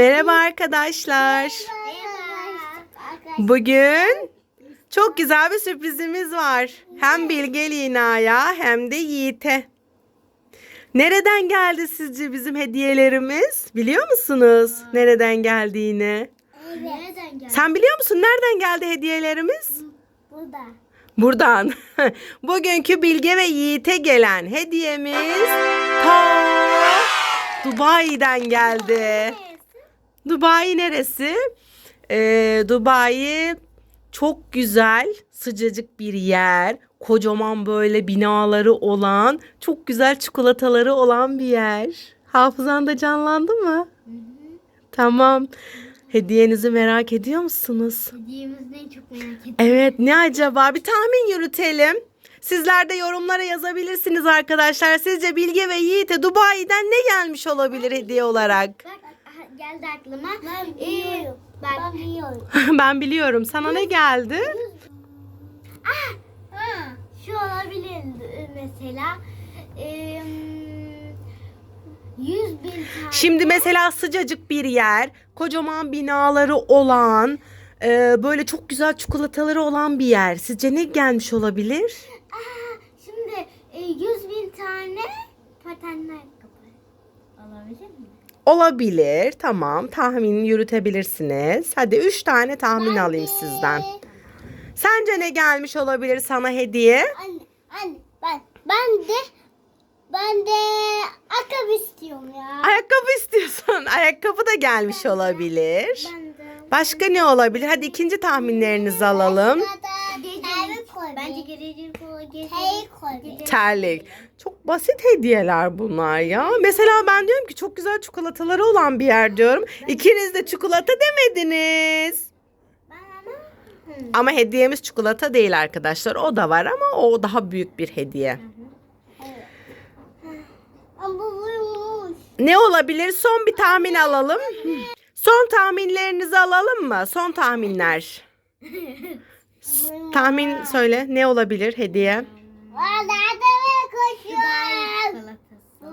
Merhaba arkadaşlar. Bugün çok güzel bir sürprizimiz var. Hem Bilge Lina'ya hem de Yiğit'e. Nereden geldi sizce bizim hediyelerimiz? Biliyor musunuz nereden geldiğini? Geldi? Sen biliyor musun nereden geldi hediyelerimiz? Burada. Buradan. Bugünkü Bilge ve Yiğit'e gelen hediyemiz ta Dubai'den geldi. Dubai neresi? Ee, Dubai çok güzel, sıcacık bir yer. Kocaman böyle binaları olan, çok güzel çikolataları olan bir yer. Hafızanda canlandı mı? Tamam. Hediyenizi merak ediyor musunuz? Hediyemiz ne çok merak ettim. Evet ne acaba? Bir tahmin yürütelim. Sizler de yorumlara yazabilirsiniz arkadaşlar. Sizce Bilge ve Yiğit'e Dubai'den ne gelmiş olabilir hediye olarak? Bak geldi aklıma. Ben biliyorum. bak. Ben biliyorum. ben biliyorum. Sana ne geldi? Ha, şu olabilir mesela. Eee 100 bin tane. Şimdi mesela sıcacık bir yer, kocaman binaları olan, e, böyle çok güzel çikolataları olan bir yer. Sizce ne gelmiş olabilir? Aa, şimdi e, 100 bin tane patenler kapı. Olabilir mi? Olabilir. Tamam. Tahmin yürütebilirsiniz. Hadi üç tane tahmin alayım sizden. Sence ne gelmiş olabilir sana hediye? Anne, anne ben ben de ben de ayakkabı istiyorum ya. Ayakkabı istiyorsun. Ayakkabı da gelmiş olabilir. Ben de. Başka ne olabilir? Hadi ikinci tahminlerinizi alalım. Bence geleceğim koy. Terlik. Çok basit hediyeler bunlar ya. Mesela ben diyorum ki çok güzel çikolataları olan bir yer diyorum. İkiniz de çikolata demediniz. Ama hediyemiz çikolata değil arkadaşlar. O da var ama o daha büyük bir hediye. Ne olabilir? Son bir tahmin alalım. Son tahminlerinizi alalım mı? Son tahminler. Tahmin söyle. Ne olabilir hediye?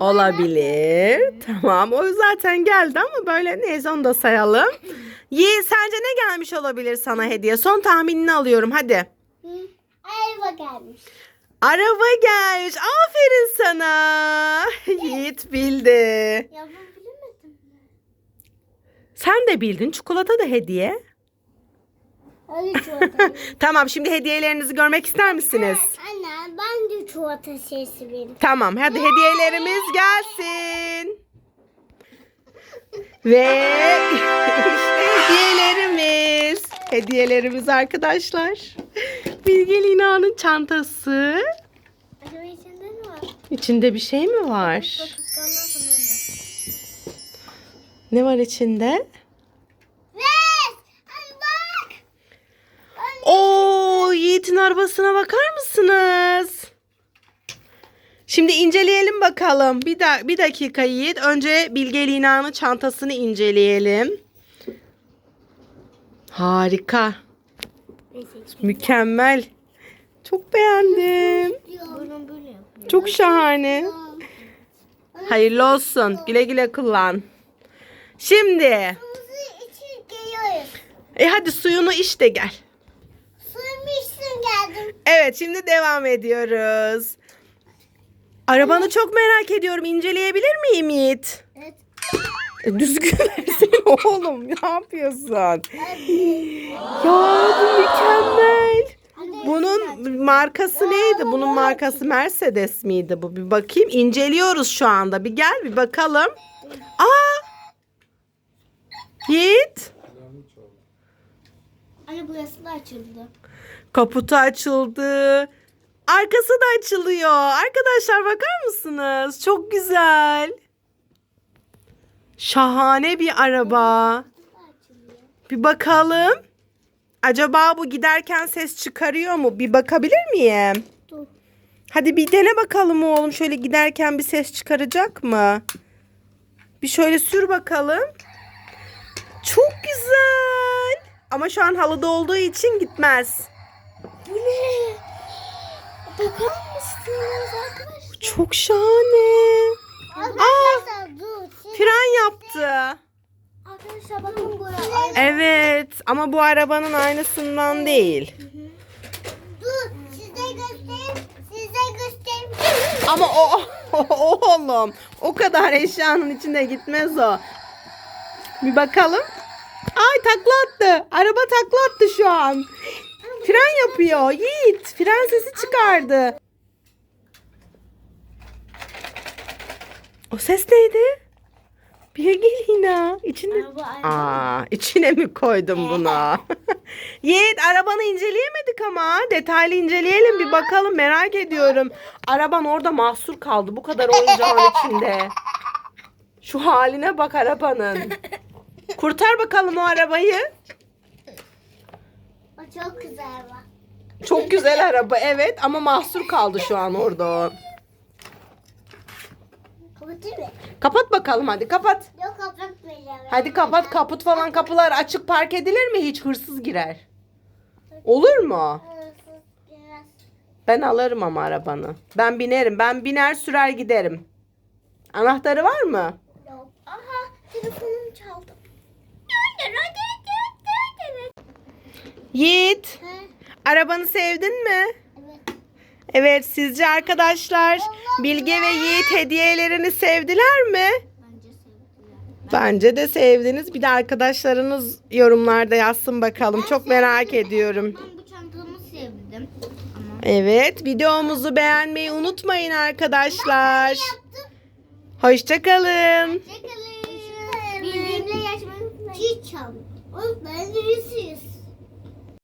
Olabilir. Tamam. O zaten geldi ama böyle neyse onu da sayalım. Yi sence ne gelmiş olabilir sana hediye? Son tahminini alıyorum hadi. Araba gelmiş. Araba gelmiş. Aferin sana. Yiğit bildi. Ya ben bilemedim. Sen de bildin. Çikolata da hediye. Hadi çikolata. Tamam şimdi hediyelerinizi görmek ister misiniz? Anne ben de çikolata şeysi benim. Tamam hadi hediyelerimiz gelsin. Ve işte hediyelerimiz. Hediyelerimiz arkadaşlar. Bilge Lina'nın çantası. Acaba içinde ne var? İçinde bir şey mi var? Ne var içinde? Ver! Hadi bak! Oo, Yiğit'in arabasına bakar mısınız? Şimdi inceleyelim bakalım. Bir, da bir dakika Yiğit. Önce Bilge Lina'nın çantasını inceleyelim. Harika. Mükemmel. Çok beğendim. Çok şahane. Hayırlı olsun. Güle güle kullan. Şimdi. E hadi suyunu iç de gel. Evet şimdi devam ediyoruz. Arabanı çok merak ediyorum. İnceleyebilir miyim Yiğit? Evet. E, düzgün versene oğlum. Ne yapıyorsun? Ya bu mükemmel. Bunun markası neydi? Bunun markası Mercedes miydi bu? Bir bakayım. İnceliyoruz şu anda. Bir gel bir bakalım. Aa! Yiğit. Anne burası da açıldı. Kaputu açıldı. Arkası da açılıyor. Arkadaşlar bakar mısınız? Çok güzel. Şahane bir araba. Bir bakalım. Acaba bu giderken ses çıkarıyor mu? Bir bakabilir miyim? Dur. Hadi bir dene bakalım oğlum. Şöyle giderken bir ses çıkaracak mı? Bir şöyle sür bakalım. Çok güzel. Ama şu an halıda olduğu için gitmez. Bu ne? Bakar mısınız arkadaşlar? Çok şahane. Arkadaşlar dur. Siz, Fren yaptı. arkadaşlar Evet ama bu arabanın aynısından değil. Dur size göstereyim. Size göstereyim. Ama o, o oğlum o kadar eşyanın içinde gitmez o. Bir bakalım. Ay takla attı. Araba takla attı şu an. Fren yapıyor. Yiğit fren sesi çıkardı. O ses neydi? Bilgelina. İçinde... Araba. Aa, içine mi koydum bunu? Yiğit arabanı inceleyemedik ama. Detaylı inceleyelim bir bakalım merak ediyorum. Araban orada mahsur kaldı bu kadar oyuncağın içinde. Şu haline bak arabanın. Kurtar bakalım o arabayı. O çok güzel bak. Çok güzel araba evet ama mahsur kaldı şu an orada. Kapatayım mı? Kapat bakalım hadi kapat. Yok kapatmayacağım. Hadi kapat kaput falan kapılar açık park edilir mi? Hiç hırsız girer. Olur mu? Hırsız biraz. Ben alırım ama arabanı. Ben binerim. Ben biner sürer giderim. Anahtarı var mı? Yok. Aha telefonum çaldı. Yiğit, arabanı sevdin mi? Evet. Evet, sizce arkadaşlar Bilge ve Yiğit hediyelerini sevdiler mi? Bence sevdiler. Bence de sevdiniz. Bir de arkadaşlarınız yorumlarda yazsın bakalım. Çok merak ediyorum. Ben bu çantamı sevdim. Ama Evet, videomuzu beğenmeyi unutmayın arkadaşlar. Hoşçakalın. Hoşçakalın. Yaşmayı unutmayın. Çiğ çam. Oğlum ben de.